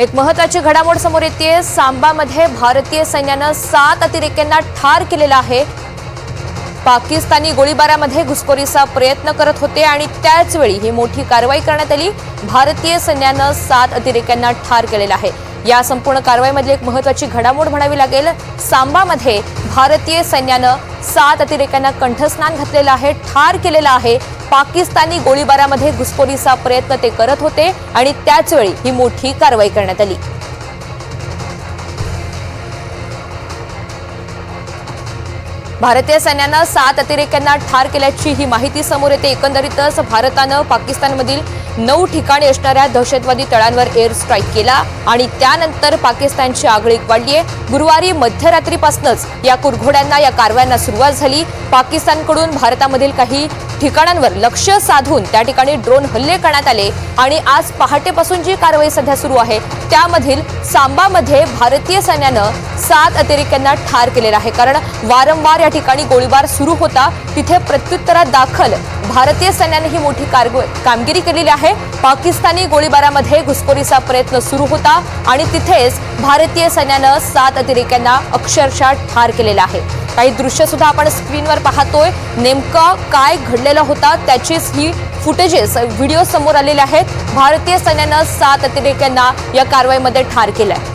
एक महत्वाची घडामोड समोर येते सांबामध्ये भारतीय सैन्यानं सात अतिरेक्यांना ठार केलेलं आहे. पाकिस्तानी गोळीबारामध्ये घुसखोरीचा प्रयत्न करत होते आणि त्याचवेळी ही मोठी कारवाई करण्यात आली. भारतीय सैन्यानं सात अतिरेक्यांना ठार केलेलं आहे. या संपूर्ण कारवाईमधली एक महत्वाची घडामोड म्हणावी लागेल. सांबामध्ये भारतीय सैन्यानं सात अतिरेक्यांना कंठस्नान घातलेलं आहे ठार केलेलं आहे. पाकिस्तानी गोळीबारामध्ये घुसखोरीचा प्रयत्न ते करत होते आणि त्याचवेळी ही मोठी कारवाई करण्यात आली. भारतीय सैन्यानं सात अतिरेक्यांना ठार केल्याची ही माहिती समोर येते. एकंदरीतच भारतानं पाकिस्तानमधील नऊ ठिकाणी असणाऱ्या दहशतवादी तळांवर एअर स्ट्राईक केला आणि त्यानंतर पाकिस्तानची आगळीक वाढली आहे. गुरुवारी मध्यरात्रीपासूनच या कुरघोड्यांना या कारवायांना सुरुवात झाली. पाकिस्तानकडून भारतामधील काही ठिकाणांवर लक्ष साधून त्या ठिकाणी ड्रोन हल्ले करण्यात आले आणि आज पहाटेपासून जी कारवाई सध्या सुरू आहे त्यामधील सांबामध्ये भारतीय सैन्यानं सात अतिरेक्यांना ठार केलेलं आहे. कारण वारंवार या ठिकाणी गोळीबार सुरू होता. तिथे प्रत्युत्तरात दाखल भारतीय सैन्याने ही मोठी कारग कामगिरी केलेली आहे. पाकिस्तानी गोळीबारामध्ये घुसखोरीचा प्रयत्न सुरू होता आणि तिथेच भारतीय सैन्यानं सात अतिरेक्यांना अक्षरशः ठार केलेलं आहे. काही दृश्य सुद्धा आपण स्क्रीनवर पाहतोय. नेमकं काय घडलेलं होतं त्याचीच ही फुटेजेस व्हिडिओ समोर आलेले आहेत. भारतीय सैन्यानं सात अतिरेक्यांना या कारवाईमध्ये ठार केलंय